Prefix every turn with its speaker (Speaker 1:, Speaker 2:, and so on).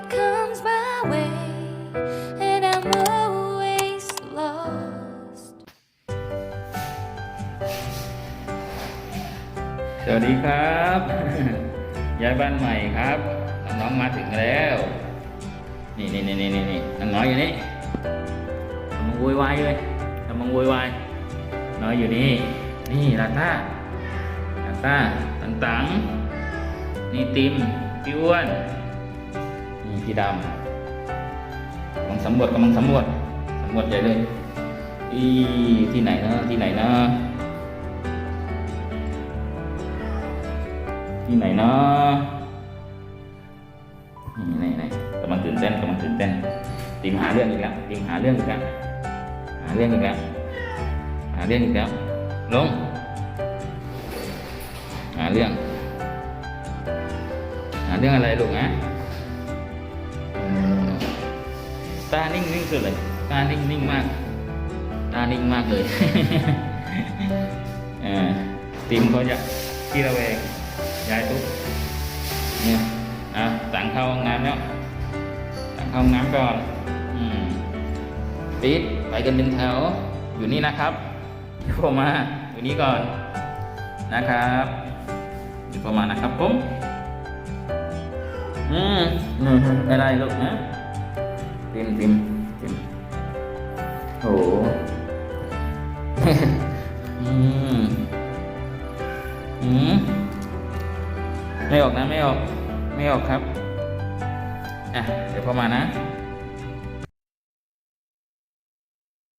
Speaker 1: what comes my way, and I'm always lost.
Speaker 2: สวัสดีครับ ย้ายบ้านใหม่ครับ น้องๆมาถึงแล้ว นี่นี่นี่นี่นี่นี่น้องน้อยอยู่นี่กำลังโวยวายเลยกำลังโวยวายน้อยอยู่นี่ นี่ลาต้าลาต้าตังตังนี่ติมพี่อ้วน นี่พี่ดำกำลังสำรวจกำลังสำรวจสำรวจใหญ่เลยอีที่ไหนนะที่ไหนนะ ที่ไหนนะนี่ไหนไหนกำลังตื่นเต้นกำลังตื่นเต้นทีมหาเรื่องอีกแล้วทีมหาเรื่องอีกแล้วหาเรื่องอีกแล้วหาเรื่องอีกแล้วลงหาเรื่องหาเรื่องอะไรลูกนะ ตานิ่งนิ่งสุดเลย ตานิ่งนิ่งมาก ตานิ่งมากเลยเออทีมเขาจะขี้ระแวงยายตุ๊กเนี่ยอะสั่งเข้าห้องน้ำแล้วสั่งเข้าห้องน้ำก่อนอืมปิดไปกันเป็นแถว อยู่นี่นะครับเดี๋ยวผมมา อยู่นี่ก่อนนะครับเดี๋ยวผมมานะครับผมอืมอืมอะไรลูกนะ ติมติมติมโอ้โหอืมอืมไม่ออกนะไม่ออก ไม่ออกครับ อะ เดี๋ยวพอมานะ